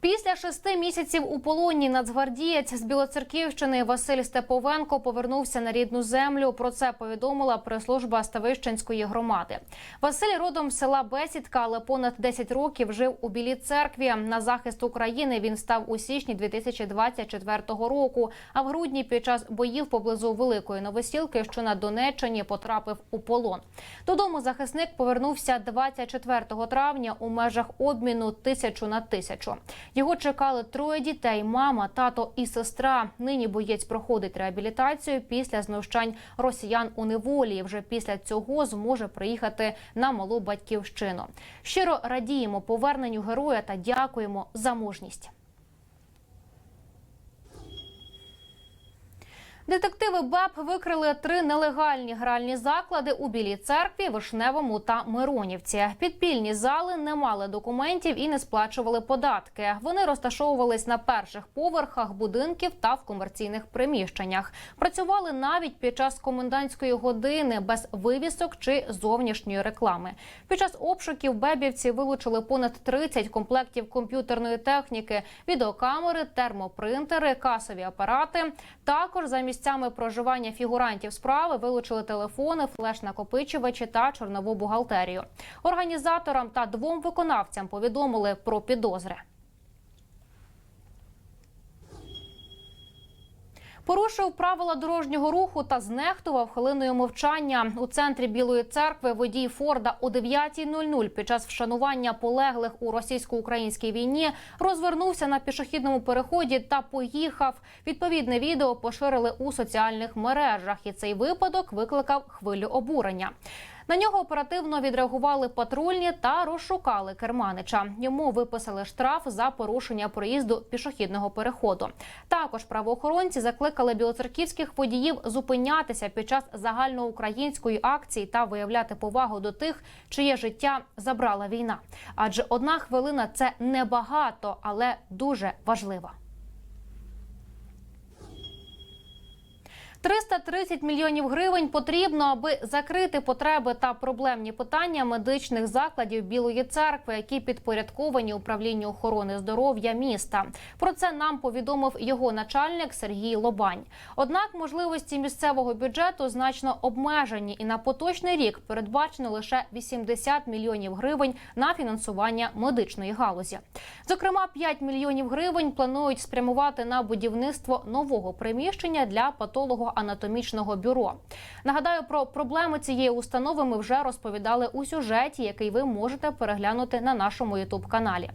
Після шести місяців у полоні нацгвардієць з Білоцерківщини Василь Степовенко повернувся на рідну землю. Про це повідомила прес-служба Ставищенської громади. Василь родом з села Бесідка, але понад 10 років жив у Білій церкві. На захист України він став у січні 2024 року. А в грудні під час боїв поблизу Великої Новосілки, що на Донеччині, потрапив у полон. Додому захисник повернувся 24 травня у межах обміну тисячу на тисячу. Його чекали троє дітей: мама, тато і сестра. Нині боєць проходить реабілітацію після знущань росіян у неволі. Вже після цього зможе приїхати на малу батьківщину. Щиро радіємо поверненню героя та дякуємо за мужність. Детективи БЕП викрили три нелегальні гральні заклади у Білій церкві, Вишневому та Миронівці. Підпільні зали не мали документів і не сплачували податки. Вони розташовувались на перших поверхах будинків та в комерційних приміщеннях. Працювали навіть під час комендантської години без вивісок чи зовнішньої реклами. Під час обшуків бебівці вилучили понад 30 комплектів комп'ютерної техніки, відеокамери, термопринтери, касові апарати. Також за місцями проживання фігурантів справи вилучили телефони, флеш-накопичувачі та чорнову бухгалтерію. Організаторам та двом виконавцям повідомили про підозри. Порушив правила дорожнього руху та знехтував хвилиною мовчання у центрі Білої церкви. Водій Форда о 9.00 під час вшанування полеглих у російсько-українській війні розвернувся на пішохідному переході та поїхав. Відповідне відео поширили у соціальних мережах, і цей випадок викликав хвилю обурення. На нього оперативно відреагували патрульні та розшукали керманича. Йому виписали штраф за порушення проїзду пішохідного переходу. Також правоохоронці закликали білоцерківських водіїв зупинятися під час загальноукраїнської акції та виявляти повагу до тих, чиє життя забрала війна. Адже одна хвилина це небагато, але дуже важливо. 330 мільйонів гривень потрібно, аби закрити потреби та проблемні питання медичних закладів Білої церкви, які підпорядковані управлінню охорони здоров'я міста. Про це нам повідомив його начальник Сергій Лобань. Однак можливості місцевого бюджету значно обмежені, і на поточний рік передбачено лише 80 мільйонів гривень на фінансування медичної галузі. Зокрема, 5 мільйонів гривень планують спрямувати на будівництво нового приміщення для патолого анатомічного бюро. Нагадаю, про проблеми цієї установи ми вже розповідали у сюжеті, який ви можете переглянути на нашому ютуб каналі.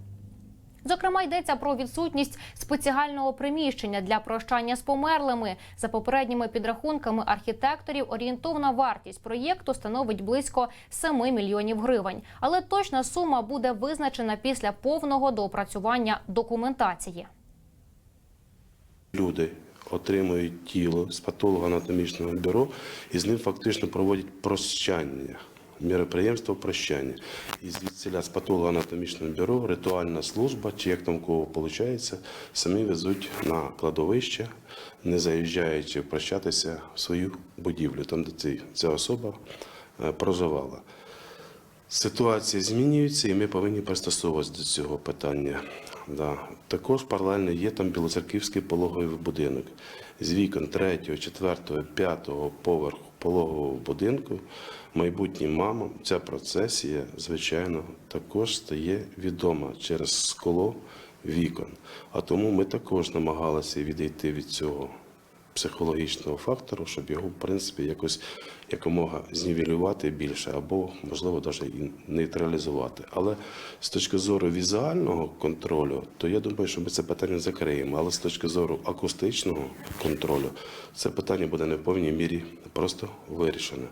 Зокрема, йдеться про відсутність спеціального приміщення для прощання з померлими. За попередніми підрахунками архітекторів, орієнтовна вартість проєкту становить близько 7 мільйонів гривень. Але точна сума буде визначена після повного доопрацювання документації. Люди отримують тіло з патологоанатомічного бюро і з ним фактично проводять прощання. Міроприємство прощання. І звідсіля з патологоанатомічного бюро ритуальна служба, чи як там кого виходить, самі везуть на кладовище, не заїжджаючи прощатися в свою будівлю, там де ця особа е, проживала. Ситуація змінюється, і ми повинні пристосовуватися до цього питання. Да. Також паралельно є там білоцерківський пологовий будинок. З вікон 3, 4, 5 поверху пологового будинку майбутнім мамам ця процесія, звичайно, також стає відома через скло вікон. А тому ми також намагалися відійти від цього психологічного фактору, щоб його, в принципі, якось якомога знівелювати більше або, можливо, навіть і нейтралізувати. Але з точки зору візуального контролю, то я думаю, що ми це питання закриємо. Але з точки зору акустичного контролю, це питання буде не в повній мірі просто вирішене.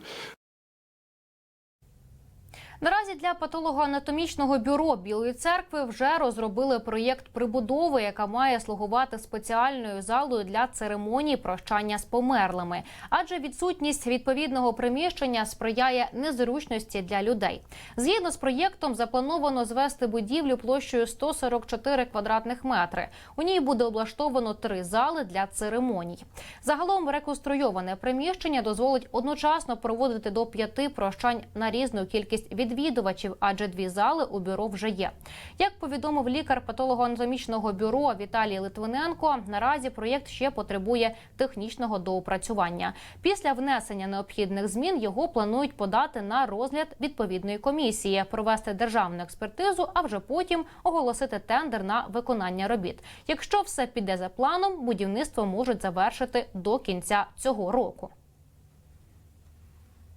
Наразі для патологоанатомічного бюро Білої церкви вже розробили проєкт прибудови, яка має слугувати спеціальною залою для церемонії прощання з померлими. Адже відсутність відповідного приміщення сприяє незручності для людей. Згідно з проєктом, заплановано звести будівлю площею 144 квадратних метри. У ній буде облаштовано три зали для церемоній. Загалом реконструйоване приміщення дозволить одночасно проводити до п'яти прощань на різну кількість відвідувачів відвідувачів, адже дві зали у бюро вже є. Як повідомив лікар патологоанатомічного бюро Віталій Литвиненко, наразі проєкт ще потребує технічного доопрацювання. Після внесення необхідних змін його планують подати на розгляд відповідної комісії, провести державну експертизу, а вже потім оголосити тендер на виконання робіт. Якщо все піде за планом, будівництво можуть завершити до кінця цього року.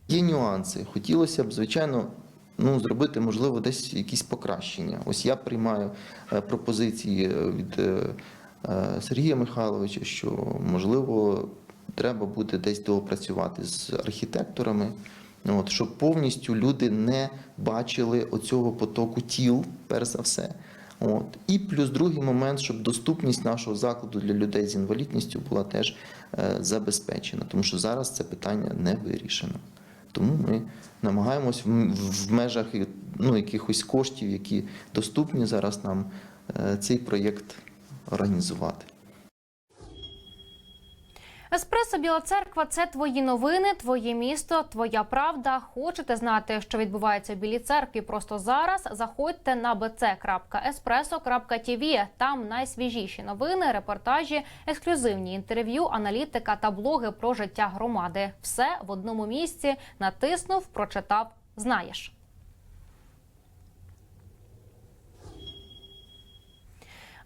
Є нюанси. Хотілося б, звичайно, ну, зробити, можливо, десь якісь покращення. Ось я приймаю е, пропозиції е, від е, Сергія Михайловича, що, можливо, треба буде десь доопрацювати з архітекторами, от, щоб повністю люди не бачили оцього потоку тіл, перш за все. От. І плюс другий момент, щоб доступність нашого закладу для людей з інвалідністю була теж е, забезпечена, тому що зараз це питання не вирішено. Тому ми намагаємось в, межах ну, якихось коштів, які доступні зараз нам, е, цей проєкт організувати. Еспресо Біла Церква це твої новини, твоє місто, твоя правда. Хочете знати, що відбувається в Білій церкві просто зараз? Заходьте на bc.espresso.tv. Там найсвіжіші новини, репортажі, ексклюзивні інтерв'ю, аналітика та блоги про життя громади. Все в одному місці. Натиснув, прочитав, знаєш.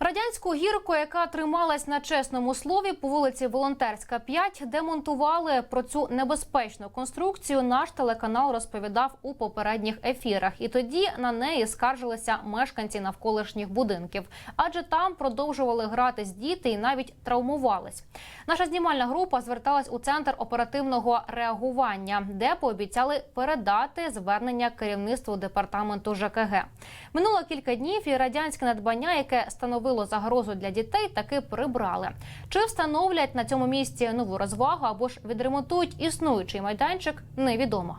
Радянську гірку, яка трималась на чесному слові по вулиці Волонтерська, 5, демонтували про цю небезпечну конструкцію. Наш телеканал розповідав у попередніх ефірах, і тоді на неї скаржилися мешканці навколишніх будинків, адже там продовжували гратись діти і навіть травмувались. Наша знімальна група зверталась у центр оперативного реагування, де пообіцяли передати звернення керівництву департаменту ЖКГ. Минуло кілька днів, і радянське надбання, яке становило загрозу для дітей, таки прибрали. Чи встановлять на цьому місці нову розвагу або ж відремонтують існуючий майданчик, невідомо.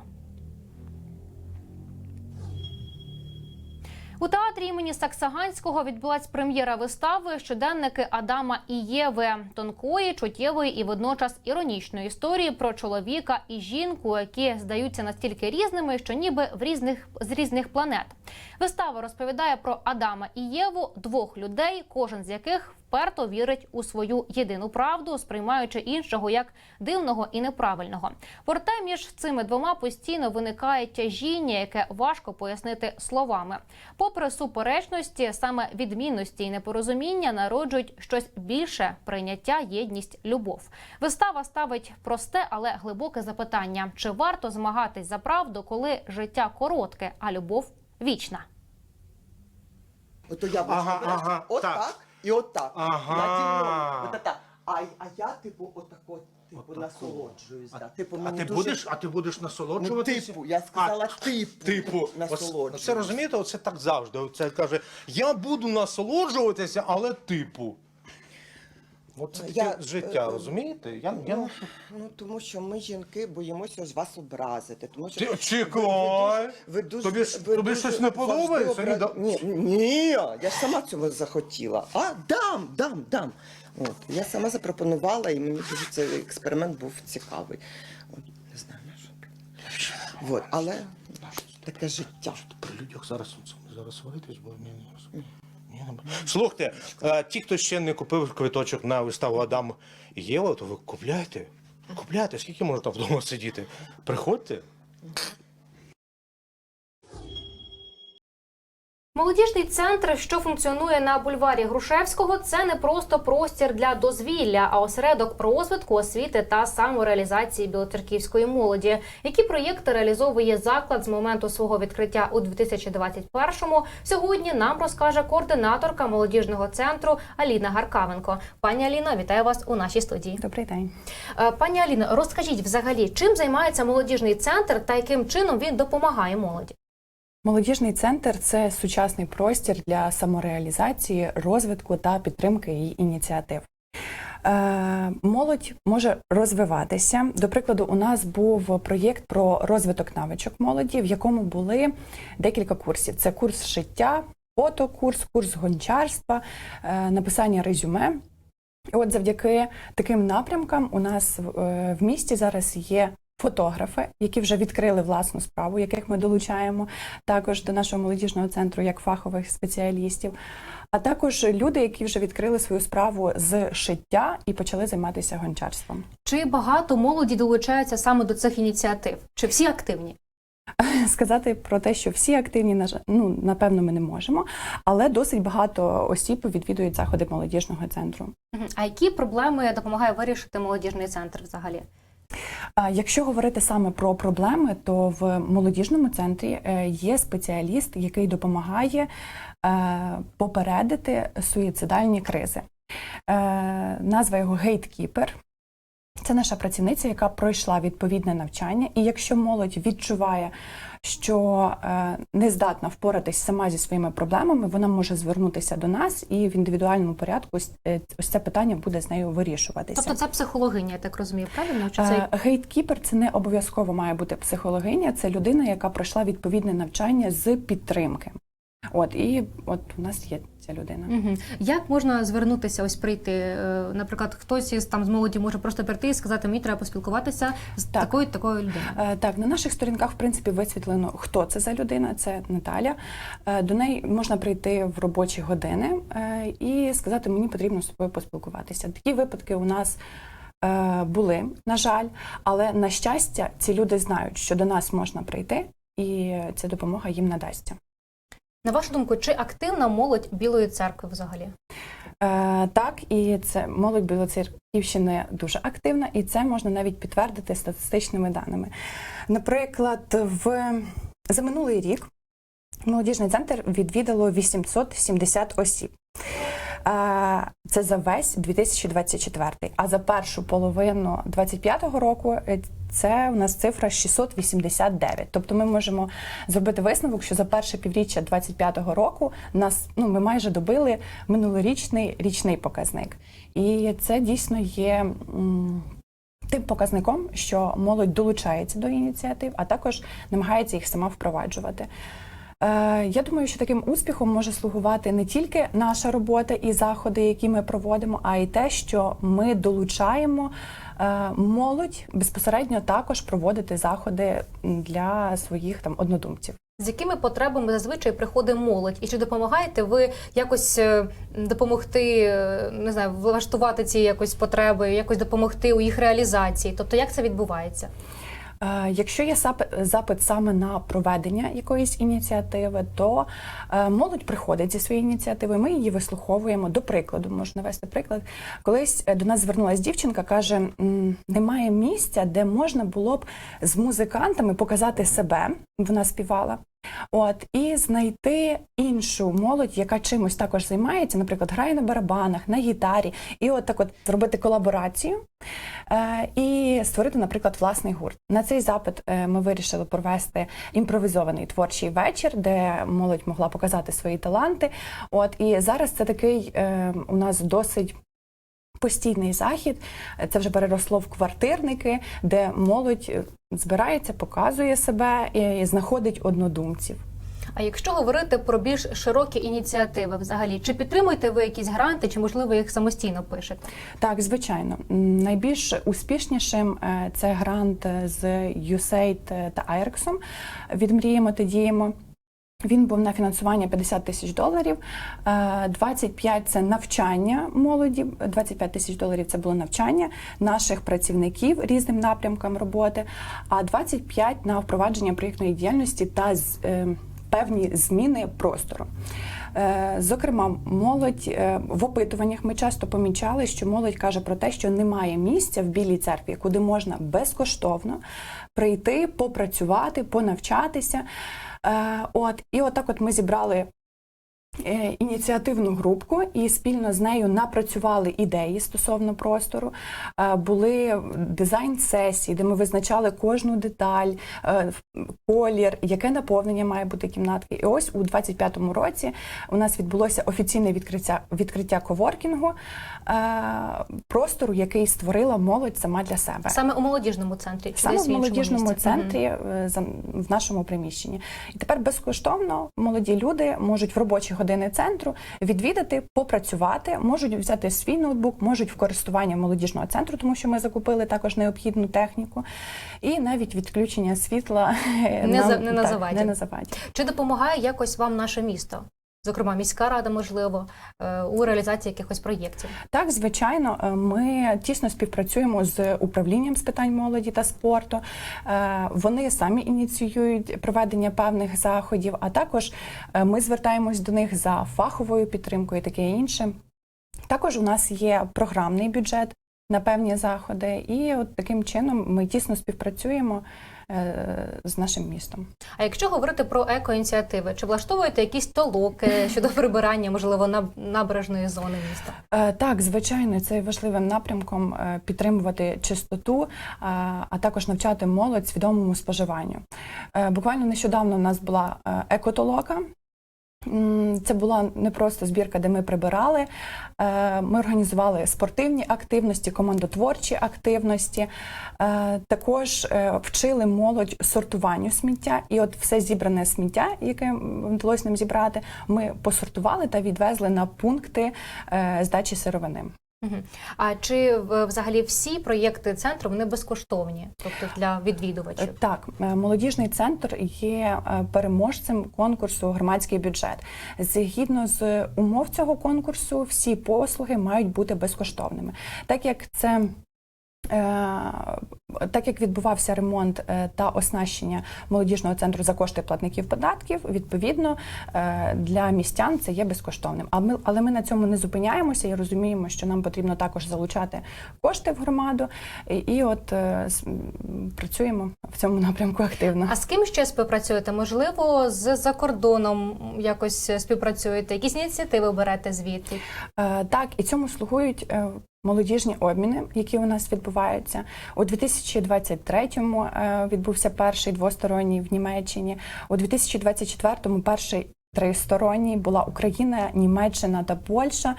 У театрі імені Саксаганського відбулась прем'єра вистави щоденники Адама і Єви тонкої, чуттєвої і водночас іронічної історії про чоловіка і жінку, які здаються настільки різними, що ніби в різних з різних планет. Вистава розповідає про Адама і Єву, двох людей, кожен з яких вперто вірить у свою єдину правду, сприймаючи іншого як дивного і неправильного. Проте між цими двома постійно виникає тяжіння, яке важко пояснити словами. Попри суперечності, саме відмінності і непорозуміння народжують щось більше прийняття, єдність, любов. Вистава ставить просте, але глибоке запитання: чи варто змагатись за правду, коли життя коротке, а любов вічна? Ото яблучко Ага, береш, ага, от так. так. І отак. так. Ага. Наді мною. От. А, а я, типу, отако, типу, Отако. насолоджуюсь. А, да. Типу, а мені ти дуже... будеш, а ти будеш Ну, насолоджуватися? типу, я сказала типу. Типу, ось, насолоджуюсь. це розумієте, оце так завжди. Оце каже, я буду насолоджуватися, але типу. От це Я, таке життя, е, розумієте? Я, я... Ну, ну, тому що ми, жінки, боїмося ж вас образити. Тому що Ти чекай! ви дуже- Тобі ж- ви тобі дуже щось не завжди подобається? обра- Ні, Ні, я ж сама цього захотіла. А, дам, дам, дам. От, я сама запропонувала, і мені дуже цей експеримент був цікавий. От, не знаю, на що. От, але таке життя. При людях зараз зараз сваритись, бо ні, ні, ні, ні, не- Слухайте, а, ті, хто ще не купив квиточок на виставу Адам і Єва, то ви купляйте. Купляйте, скільки можна вдома сидіти? Приходьте. Молодіжний центр, що функціонує на бульварі Грушевського, це не просто простір для дозвілля, а осередок розвитку освіти та самореалізації білоцерківської молоді. Які проєкти реалізовує заклад з моменту свого відкриття у 2021-му, Сьогодні нам розкаже координаторка молодіжного центру Аліна Гаркавенко. Пані Аліно, вітаю вас у нашій студії. Добрий день. Е, Пані Аліно, розкажіть взагалі, чим займається молодіжний центр та яким чином він допомагає молоді? Молодіжний центр це сучасний простір для самореалізації, розвитку та підтримки її ініціатив. Е, молодь може розвиватися. До прикладу, у нас був проєкт про розвиток навичок молоді, в якому були декілька курсів: це курс шиття, фотокурс, курс гончарства, е, написання резюме. І от завдяки таким напрямкам у нас е, в місті зараз є фотографи, які вже відкрили власну справу, яких ми долучаємо також до нашого молодіжного центру як фахових спеціалістів, а також люди, які вже відкрили свою справу з шиття і почали займатися гончарством. Чи багато молоді долучаються саме до цих ініціатив? Чи всі активні? Сказати про те, що всі активні, ну напевно, ми не можемо, але досить багато осіб відвідують заходи молодіжного центру. А які проблеми допомагає вирішити молодіжний центр взагалі? Якщо говорити саме про проблеми, то в молодіжному центрі е, є спеціаліст, який допомагає е, попередити суїцидальні кризи. Е, Назва його гейткіпер. Це наша працівниця, яка пройшла відповідне навчання, і якщо молодь відчуває, що е, не здатна впоратись сама зі своїми проблемами, вона може звернутися до нас, і в індивідуальному порядку ось, е, це питання буде з нею вирішуватися. Тобто це психологиня, я так розумію, правильно? Чи це Е, Гейткіпер це не обов'язково має бути психологиня, це людина, яка пройшла відповідне навчання з підтримки. От і от у нас є ця людина. Мгм. Як можна звернутися, ось прийти? Е, Наприклад, хтось із там з молоді може просто прийти і сказати, мені треба поспілкуватися з Так. такою такою людиною. Е, Так, на наших сторінках, в принципі, висвітлено, хто це за людина. Це Наталя. Е, До неї можна прийти в робочі години і сказати, мені потрібно з тобою поспілкуватися. Такі випадки у нас. Були, на жаль, але на щастя, ці люди знають, що до нас можна прийти, і ця допомога їм надасться. На вашу думку, чи активна молодь Білої церкви взагалі? Е, так, і це молодь Білоцерківщини дуже активна, і це можна навіть підтвердити статистичними даними. Наприклад, в за минулий рік молодіжний центр відвідало 870 осіб. Е, Це за весь 2024. А за першу половину 2025 року е, це у нас цифра 689. Тобто ми можемо зробити висновок, що за перше півріччя 2025 року нас ну ми майже добили минулорічний річний показник. І це дійсно є. Тим показником, що молодь долучається до ініціатив, а також намагається їх сама впроваджувати. Е, Я думаю, що таким успіхом може слугувати не тільки наша робота і заходи, які ми проводимо, а й те, що ми долучаємо молодь безпосередньо також проводити заходи для своїх там однодумців. З якими потребами зазвичай приходить молодь? І чи допомагаєте ви якось е, допомогти, е, не знаю, влаштувати ці якось потреби, якось допомогти у їх реалізації? Тобто, як це відбувається? Е, Якщо є запит, саме на проведення якоїсь ініціативи, то е, молодь приходить зі своєю ініціативою. Ми її вислуховуємо. До прикладу, можу навести приклад. Колись е, до нас звернулася дівчинка, каже: немає місця, де можна було б з музикантами показати себе. Вона співала. От і знайти іншу молодь, яка чимось також займається, наприклад, грає на барабанах, на гітарі, і от так от зробити колаборацію е, і створити, наприклад, власний гурт. На цей запит е, ми вирішили провести імпровізований творчий вечір, де молодь могла показати свої таланти. От і зараз це такий е, у нас досить. Постійний захід, це вже переросло в квартирники, де молодь збирається, показує себе і знаходить однодумців. А якщо говорити про більш широкі ініціативи, взагалі, чи підтримуєте ви якісь гранти, чи можливо їх самостійно пишете? Так, звичайно, найбільш успішнішим е, це грант з USAID та IREX від Мріємо та діємо. Він був на фінансування 50 тисяч доларів, е, 25 – це навчання молоді, 25 тисяч доларів це було навчання наших працівників різним напрямкам роботи, а 25 – на впровадження проєктної діяльності та е, певні зміни простору. Е, Зокрема, молодь е, в опитуваннях ми часто помічали, що молодь каже про те, що немає місця в білій церкві, куди можна безкоштовно прийти, попрацювати, понавчатися. Е, От і отак, от ми зібрали. Е, Ініціативну групку і спільно з нею напрацювали ідеї стосовно простору. Е, Були дизайн-сесії, де ми визначали кожну деталь, е, колір, яке наповнення має бути кімнатки. І ось у 25-му році у нас відбулося офіційне відкриття відкриття коворкінгу простору, який створила молодь сама для себе. Саме у молодіжному центрі? Чи Саме в молодіжному місці? центрі в нашому приміщенні. І тепер безкоштовно молоді люди можуть в робочих години центру, відвідати, попрацювати, можуть взяти свій ноутбук, можуть в користування молодіжного центру, тому що ми закупили також необхідну техніку, і навіть відключення світла Не за- не на заваді. Не на заваді. Чи допомагає якось вам наше місто? Зокрема, міська рада, можливо, е, у реалізації якихось проєктів. Так, звичайно, е, ми тісно співпрацюємо з управлінням з питань молоді та спорту. Е, Вони самі ініціюють проведення певних заходів, а також ми звертаємось до них за фаховою підтримкою таке інше. Також у нас є програмний бюджет на певні заходи, і от таким чином ми тісно співпрацюємо з нашим містом. А якщо говорити про екоініціативи, чи влаштовуєте якісь толоки щодо прибирання, можливо, наб- набережної зони міста? Е, Так, звичайно, це важливим напрямком е, підтримувати чистоту, е, а також навчати молодь свідомому споживанню. Е, Буквально нещодавно у нас була е, екотолока. Це була не просто збірка, де ми прибирали. Е, Ми організували спортивні активності, командотворчі активності. Е, Також е, вчили молодь сортуванню сміття. І от все зібране сміття, яке вдалося нам зібрати, ми посортували та відвезли на пункти здачі сировини. А чи е, взагалі всі проєкти центру вони безкоштовні, тобто для Е, відвідувачів? Так, е, молодіжний центр є е, переможцем конкурсу громадський бюджет. Згідно з умов цього конкурсу, всі послуги мають бути безкоштовними, так як це. Е, Так як відбувався ремонт е, та оснащення молодіжного центру за кошти платників податків, відповідно е, для містян це є безкоштовним. Але ми на цьому не зупиняємося і розуміємо, що нам потрібно також залучати кошти в громаду, і, от працюємо в цьому напрямку активно. А з ким ще співпрацюєте? Можливо, з за кордоном якось співпрацюєте? Якісь ініціативи берете звідти? Так, і цьому слугують молодіжні обміни, які у нас відбуваються. У 2023-му е, відбувся перший двосторонній в Німеччині. У 2024-му перший. Тристоронній була Україна, Німеччина та Польща.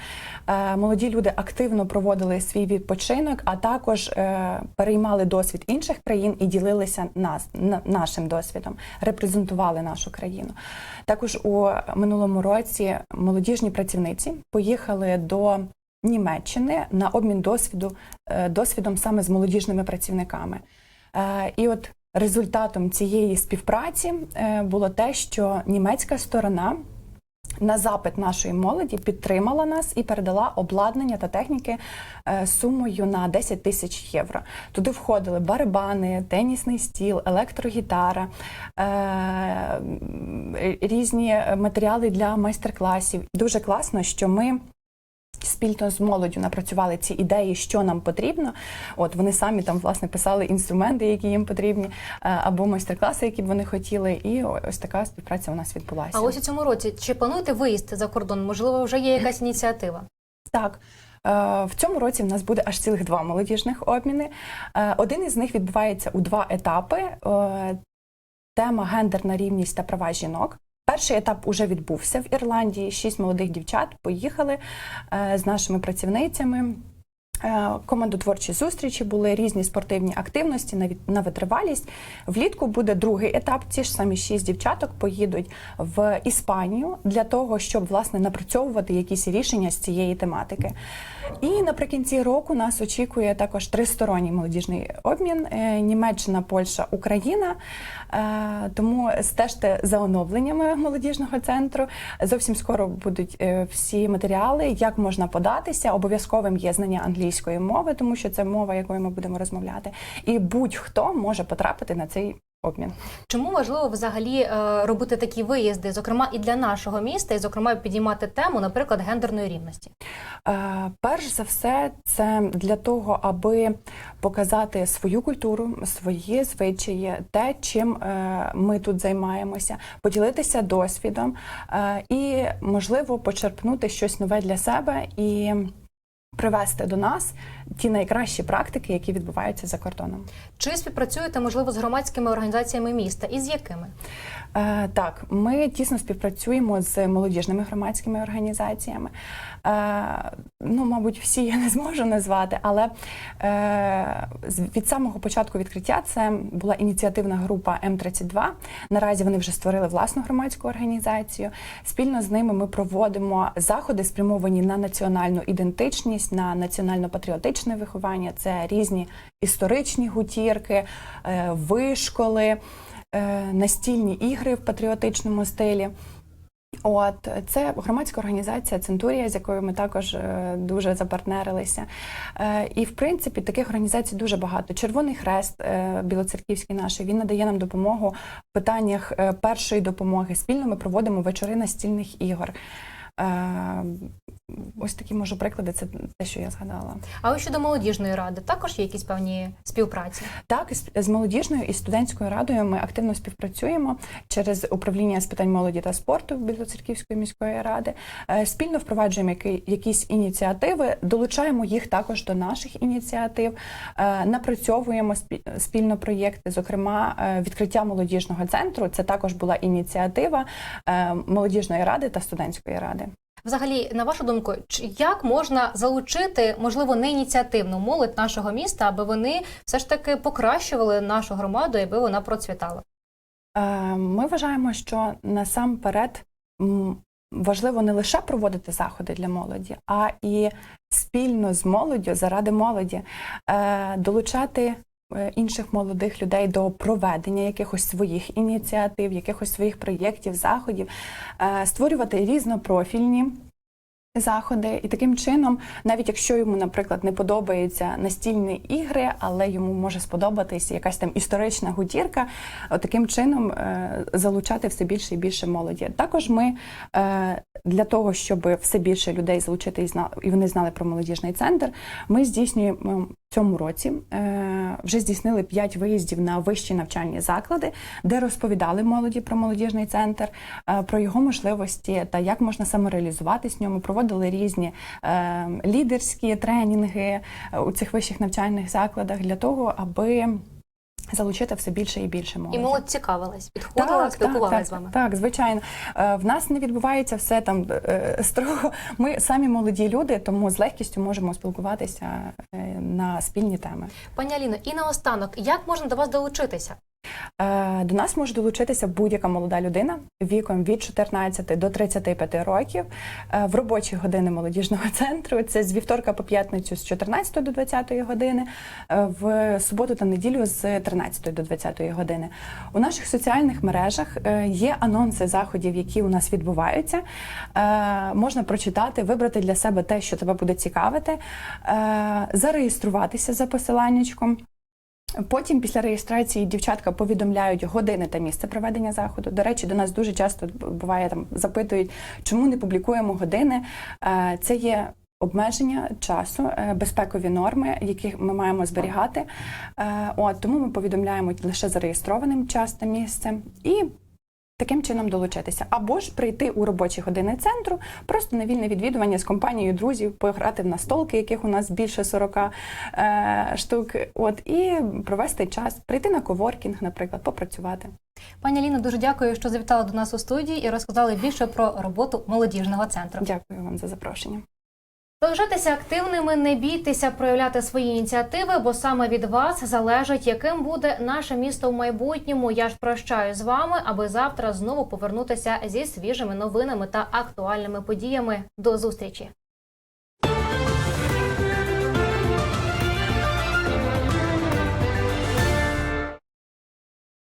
Е, Молоді люди активно проводили свій відпочинок, а також е, переймали досвід інших країн і ділилися нас нашим досвідом, репрезентували нашу країну. Також у минулому році молодіжні працівниці поїхали до Німеччини на обмін досвіду е, досвідом саме з молодіжними працівниками. Е, І от результатом цієї співпраці е, було те, що німецька сторона. На запит нашої молоді підтримала нас і передала обладнання та техніки сумою на 10 тисяч євро. Туди входили барабани, тенісний стіл, електрогітара, різні матеріали для майстер-класів. Дуже класно, що ми спільно з молоддю напрацювали ці ідеї, що нам потрібно. От вони самі там власне писали інструменти, які їм потрібні, е, або майстер-класи, які б вони хотіли. І ось така співпраця у нас відбулася. А ось у цьому році чи плануєте виїзд за кордон? Можливо, вже є якась ініціатива? Так. е, В цьому році в нас буде аж цілих два молодіжних обміни. Е, Один із них відбувається у два етапи. Тема гендерна рівність та права жінок. Перший етап уже відбувся в Ірландії. Шість молодих дівчат поїхали е, з нашими працівницями. Е, Командотворчі зустрічі були різні спортивні активності на витривалість. Влітку буде другий етап. Ці ж самі шість дівчаток поїдуть в Іспанію для того, щоб власне напрацьовувати якісь рішення з цієї тематики. І наприкінці року нас очікує також тристоронній молодіжний обмін: е, Німеччина, Польща, Україна. Е, Тому стежте за оновленнями молодіжного центру. Зовсім скоро будуть всі матеріали, як можна податися. Обов'язковим є знання англійської мови, тому що це мова, якою ми будемо розмовляти. І будь-хто може потрапити на цей обмін. Чому важливо взагалі е, робити такі виїзди, зокрема і для нашого міста, і зокрема підіймати тему, наприклад, гендерної рівності? Е, Перш за все, це для того, аби показати свою культуру, свої звичаї, те, чим е, ми тут займаємося, поділитися досвідом і, можливо, почерпнути щось нове для себе і привести до нас ті найкращі практики, які відбуваються за кордоном. Чи співпрацюєте, можливо, з громадськими організаціями міста і з якими? Е, Так, ми тісно співпрацюємо з молодіжними громадськими організаціями. Е, ну, мабуть, всі я не зможу назвати, але е, від самого початку відкриття це була ініціативна група М32. Наразі вони вже створили власну громадську організацію. Спільно з ними ми проводимо заходи, спрямовані на національну ідентичність, на національно-патріотичне виховання. Це різні історичні гутірки, е, вишколи, е, настільні ігри в патріотичному стилі. От це громадська організація Центурія, з якою ми також е, дуже запартнерилися. І в принципі таких організацій дуже багато. Червоний Хрест Білоцерківський наш він надає нам допомогу в питаннях першої допомоги. Спільно ми проводимо вечори настільних ігор. Ось такі можу приклади. Це те, що я згадала. А ось щодо молодіжної ради, також є якісь певні співпраці. Так, з- молодіжною і студентською радою ми активно співпрацюємо через управління з питань молоді та спорту Білоцерківської міської ради. Е, Спільно впроваджуємо якісь ініціативи, долучаємо їх також до наших ініціатив, е, напрацьовуємо спільно проєкти. Зокрема, е, відкриття молодіжного центру. Це також була ініціатива молодіжної ради та студентської ради. Взагалі, на вашу думку, як можна залучити, можливо, не ініціативну молодь нашого міста, аби вони все ж таки покращували нашу громаду, аби вона процвітала? Е, Ми вважаємо, що насамперед важливо не лише проводити заходи для молоді, а і спільно з молоддю заради молоді е, долучати. Е, Інших молодих людей до проведення якихось своїх ініціатив, якихось своїх проєктів, заходів, е, створювати різнопрофільні заходи, і таким чином, навіть якщо йому, наприклад, не подобаються настільні ігри, але йому може сподобатись якась там історична гутірка, таким чином е, залучати все більше і більше молоді. Також ми для того, щоб все більше людей залучити і вони знали про молодіжний центр, ми здійснюємо цьому році е, вже здійснили 5 виїздів на вищі навчальні заклади, де розповідали молоді про молодіжний центр, е, про його можливості та як можна самореалізуватись в ньому. Проводили різні е, лідерські тренінги у цих вищих навчальних закладах для того, аби залучити все більше і більше молоді. І молодь цікавилась, підходила, спілкувалася так, з вами. Так, звичайно. Е, В нас не відбувається все там е, строго. Ми самі молоді люди, тому з легкістю можемо спілкуватися е, на спільні теми. Пані Аліно, і наостанок, як можна до вас долучитися? Е, До нас може долучитися будь-яка молода людина віком від 14 до 35 років е, в робочі години молодіжного центру. Це з вівторка по п'ятницю з 14 до 20 години, е, в суботу та неділю з 13 до 20 години. У наших соціальних мережах є анонси заходів, які у нас відбуваються. Можна прочитати, вибрати для себе те, що тебе буде цікавити, зареєструватися за посиланнячком. Потім після реєстрації дівчатка повідомляють години та місце проведення заходу. До речі, до нас дуже часто буває там запитують, чому не публікуємо години. Е, Це є обмеження часу, е, безпекові норми, які ми маємо зберігати. Е, От тому ми повідомляємо лише зареєстрованим час та місце і. Таким чином долучитися, або ж прийти у робочі години центру, просто на вільне відвідування з компанією друзів, пограти в настолки, яких у нас більше 40 е, штук. От і провести час, прийти на коворкінг, наприклад, попрацювати. Пані Аліно, дуже дякую, що завітали до нас у студії і розказали більше про роботу молодіжного центру. Дякую вам за запрошення. Залишайтеся активними, не бійтеся проявляти свої ініціативи, бо саме від вас залежить, яким буде наше місто в майбутньому. Я ж прощаю з вами, аби завтра знову повернутися зі свіжими новинами та актуальними подіями. До зустрічі!